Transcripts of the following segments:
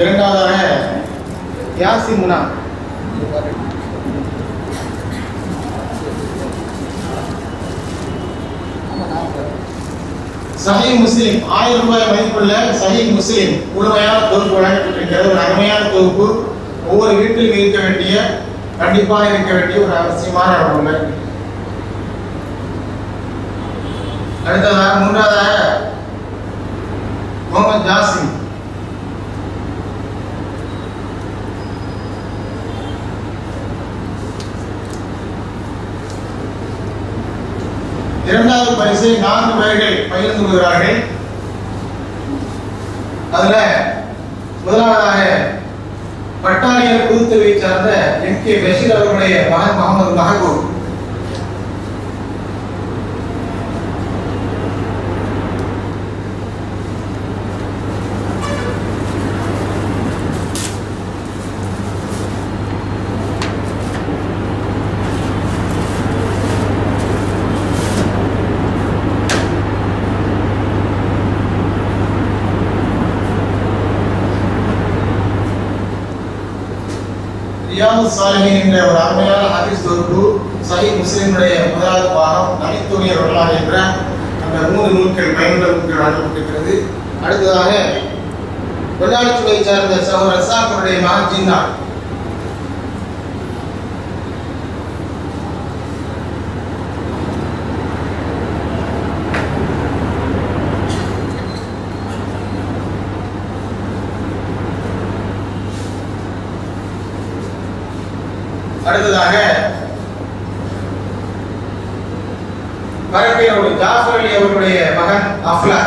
இரண்டாவதாக யாசிமுனா. சஹி முஸ்லிம். ஆயிரம் ரூபாய் மதிப்புள்ள சஹி முஸ்லிம். முழுமையான தொகுப்பு வழங்கப்பட்டிருக்கிறது. ஒரு அருமையான தொகுப்பு. ஒவ்வொரு வீட்டிலும் இருக்க வேண்டிய கண்டிப்பாக இருக்க வேண்டிய ஒரு அவசியமான ஒன்று அடுத்ததாக மூன்றாவதாக முகமது ஜாசிம் இரண்டாவது பரிசை நான்கு பேர்கள் பகிர்ந்து கொள்கிறார்கள். அதுல முதலாவதாக பட்டாளியர் புதுத்துறை சார்ந்த எம் கே பஷீர் அவர்களுடைய மகன் முகமது மகபூர் ரியாது சாலிஹின் என்ற ஒரு அருமையான ஹதீஸ் தொகுப்பு சஹி முஸ்லிமுடைய முதலாவது பாகம் நபித்துடைய வரலாறு என்ற அந்த மூணு நூல்கள் பயனுள்ள நூல்கள் வழங்கப்பட்டிருக்கிறது. அடுத்ததாக வெள்ளாளத்துறை சார்ந்த சகோதரர் ரசாக்கருடைய மகன் ஜின்னா அடுத்ததாக பரப்பியோடு ஜாஃபர் அலி அவர்களுடைய மகன் அஃப்லா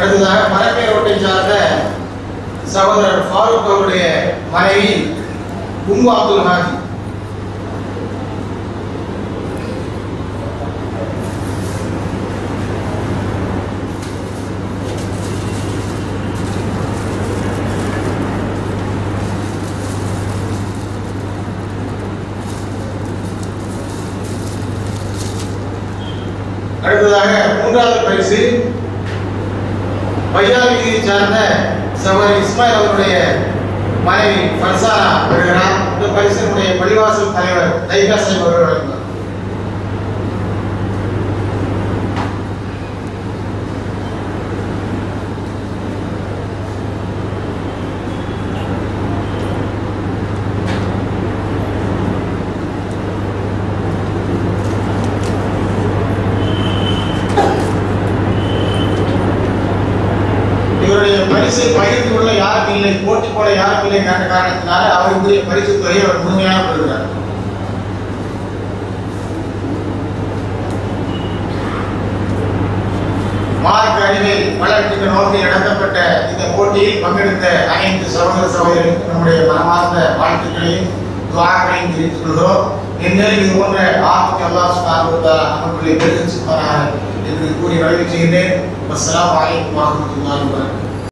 அடுத்ததாக மரப்பை ரோட்டை சார்ந்த சகோதரர் ஃபாரூக் அவருடைய மனைவி உம்மு அப்துல் ஹாஜி அடுத்ததாக மூன்றாவது பரிசு பையாவியை சார்ந்த சகோதரி இஸ்மாயில் அவருடைய மனைவி ஃபர்சானா வருகிறார் இந்த பரிசனுடைய பள்ளிவாசல் தலைவர் தைகா சாஹிப் அவர்கள் வழங்கினார். பரிசு பகிர்ந்து கொள்ள யாரும் இல்லை போட்டி போட யாரும் இல்லை என்ற காரணத்தினால அவருக்குரிய பரிசு தொகையை அவர் முழுமையாக பெறுகிறார். மார்க் அறிவில் வளர்க்கின்ற நோக்கில் நடத்தப்பட்ட இந்த போட்டியில் பங்கெடுத்த அனைத்து சகோதர சகோதரிகளுக்கு நம்முடைய மனமார்ந்த வாழ்த்துக்களையும் துவாக்களையும் தெரிவித்துக் கொள்கிறோம். இந்நேரம் இது போன்ற ஆபத்து அல்லாஹ் சுப்ஹானஹு நமக்குள்ளே பெருகிச்சு என்று கூறி வரவேற்று அஸ்லாம் அஸ்ஸலாமு வரமத்துல்லாஹி வரஹ்மத்துல்லாஹி